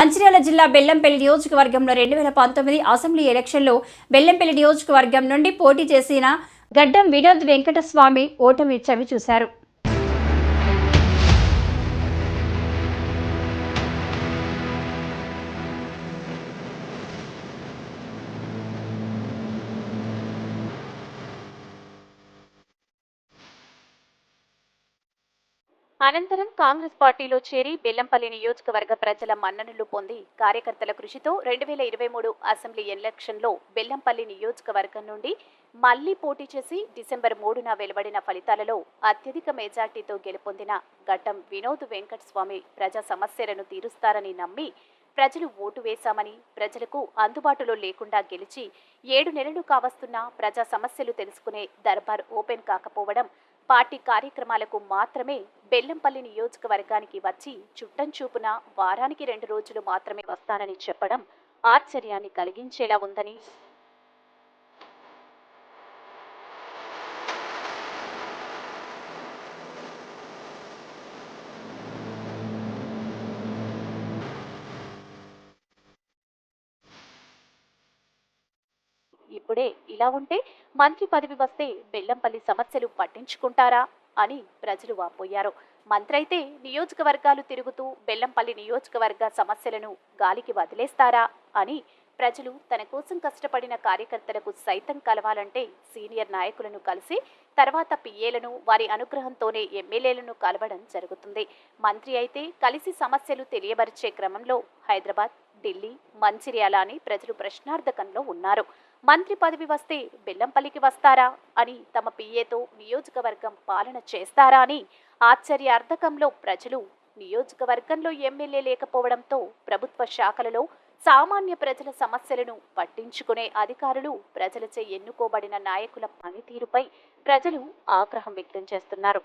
మంచిర్యాల జిల్లా బెల్లంపల్లి నియోజకవర్గంలో రెండు వేల పంతొమ్మిది అసెంబ్లీ ఎలక్షన్లో బెల్లంపల్లి నియోజకవర్గం నుండి పోటీ చేసిన గడ్డం వినోద్ వెంకటస్వామి ఓటమి చవి చూశారు. అనంతరం కాంగ్రెస్ పార్టీలో చేరి బెల్లంపల్లి నియోజకవర్గ ప్రజల మన్ననలు పొంది కార్యకర్తల కృషితో రెండు వేల ఇరవై మూడు అసెంబ్లీ ఎలక్షన్లో బెల్లంపల్లి నియోజకవర్గం నుండి మళ్ళీ పోటీ చేసి డిసెంబర్ మూడున వెలువడిన ఫలితాలలో అత్యధిక మెజార్టీతో గెలుపొందిన ఘట్టం వినోద్ వెంకటస్వామి ప్రజా సమస్యలను తీరుస్తారని నమ్మి ప్రజలు ఓటు వేశామని ప్రజలకు అందుబాటులో లేకుండా గెలిచి ఏడు నెలలు కావస్తున్న ప్రజా సమస్యలు తెలుసుకునే దర్బార్ ఓపెన్ కాకపోవడం పార్టీ కార్యక్రమాలకు మాత్రమే బెల్లంపల్లి నియోజకవర్గానికి వచ్చి చుట్టం చూపున వారానికి రెండు రోజులు మాత్రమే వస్తానని చెప్పడం ఆశ్చర్యాన్ని కలిగించేలా ఉందని ఇప్పుడే ఇలా ఉంటే మంత్రి పదవి వస్తే బెల్లంపల్లి సమస్యలు పట్టించుకుంటారా అని ప్రజలు వాపోయారు. మంత్రి అయితే నియోజకవర్గాలు తిరుగుతూ బెల్లంపల్లి నియోజకవర్గ సమస్యలను గాలికి వదిలేస్తారా అని ప్రజలు తన కోసం కష్టపడిన కార్యకర్తలకు సైతం కలవాలంటే సీనియర్ నాయకులను కలిసి తర్వాత పిఏలను వారి అనుగ్రహంతోనే ఎమ్మెల్యేలను కలవడం జరుగుతుంది. మంత్రి అయితే కలిసి సమస్యలు తెలియబరిచే క్రమంలో హైదరాబాద్ ఢిల్లీ మంచిర్యాల అని ప్రజలు ప్రశ్నార్థకంలో ఉన్నారు. మంత్రి పదవి వస్తే బెల్లంపల్లికి వస్తారా అని తమ పిఏతో నియోజకవర్గం పాలన చేస్తారా అని ఆశ్చర్యార్థకంలో ప్రజలు నియోజకవర్గంలో ఎమ్మెల్యే లేకపోవడంతో ప్రభుత్వ శాఖలలో సామాన్య ప్రజల సమస్యలను పట్టించుకునే అధికారులు ప్రజలచే ఎన్నుకోబడిన నాయకుల పనితీరుపై ప్రజలు ఆగ్రహం వ్యక్తం చేస్తున్నారు.